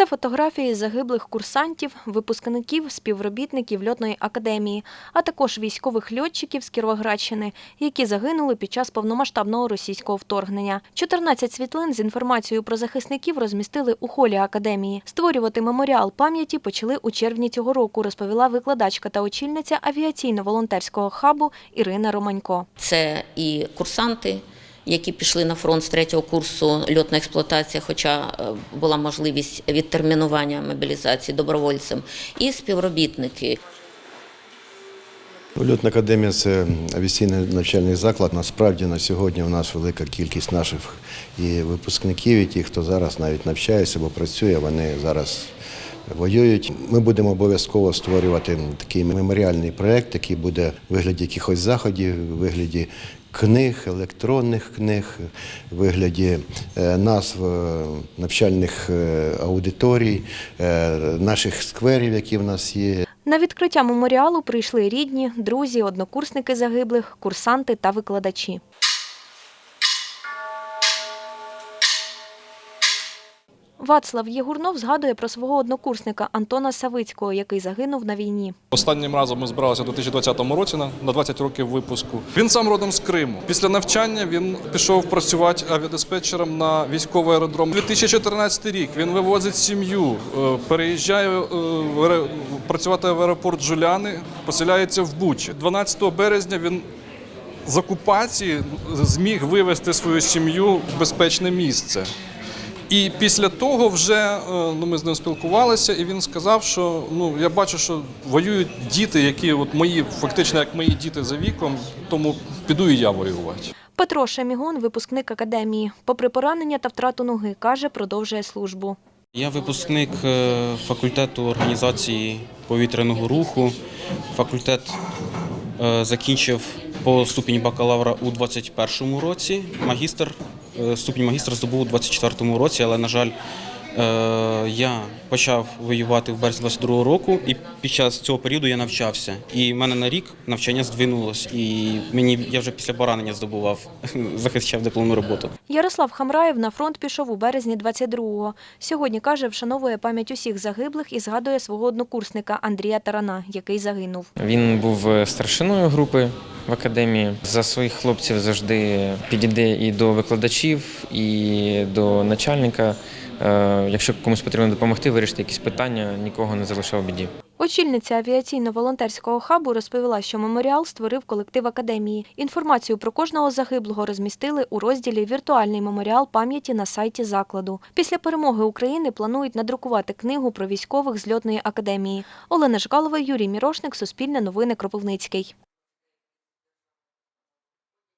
Це фотографії загиблих курсантів, випускників, співробітників льотної академії, а також військових льотчиків з Кіровоградщини, які загинули під час повномасштабного російського вторгнення. 14 світлин з інформацією про захисників розмістили у холі академії. Створювати меморіал пам'яті почали у червні цього року, розповіла викладачка та очільниця авіаційно-волонтерського хабу Ірина Романько. Це і курсанти, які пішли на фронт з третього курсу льотна експлуатація, хоча е, була можливість відтермінування мобілізації добровольцем, і співробітники. Льотна академія це авіаційний навчальний заклад. Насправді на сьогодні у нас велика кількість наших і випускників, і ті, хто зараз навіть навчається або працює, вони зараз воюють. Ми будемо обов'язково створювати такий меморіальний проєкт, який буде в вигляді якихось заходів, в вигляді книг, електронних книг, в вигляді е, назв е, навчальних е, аудиторій, наших скверів, які в нас є. На відкриття меморіалу прийшли рідні, друзі, однокурсники загиблих, курсанти та викладачі. Вацлав Єгурнов згадує про свого однокурсника Антона Савицького, який загинув на війні. Останнім разом ми збиралися у 2020 році на на 20 років випуску. Він сам родом з Криму. Після навчання він пішов працювати авіадиспетчером на військовий аеродром. 2014 рік він вивозить сім'ю, е, переїжджає е, працювати в аеропорт Жуляни, поселяється в Бучі. 12 березня він з окупації зміг вивезти свою сім'ю в безпечне місце. І після того вже е, ну, ми з ним спілкувалися, і він сказав, що ну я бачу, що воюють діти, які от мої, фактично як мої діти за віком, тому піду і я воювати. Петро Шемігун, випускник академії. Попри поранення та втрату ноги, каже, продовжує службу. Я випускник е, факультету організації повітряного руху. Факультет е, закінчив по ступені бакалавра у 21-му році. Магістр ступінь магістра здобув у 24-му році, але на жаль. е, Я почав воювати в березні 22-го року, і під час цього періоду я навчався. І в мене на рік навчання здвинулось, і мені я вже після поранення здобував, захищав дипломну роботу. Ярослав Хамраєв на фронт пішов у березні 22-го. Сьогодні, каже, вшановує пам'ять усіх загиблих і згадує свого однокурсника Андрія Тарана, який загинув. Він був е, старшиною групи в академії. За своїх хлопців завжди підійде і до викладачів, і до начальника. Е, Якщо комусь потрібно допомогти, вирішити якісь питання, нікого не залишав біді. Очільниця авіаційно-волонтерського хабу розповіла, що меморіал створив колектив академії. Інформацію про кожного загиблого розмістили у розділі Віртуальний меморіал пам'яті на сайті закладу. Після перемоги України планують надрукувати книгу про військових з льотної академії. Олена Жкалова, Юрій Мірошник, Суспільне новини Кропивницький.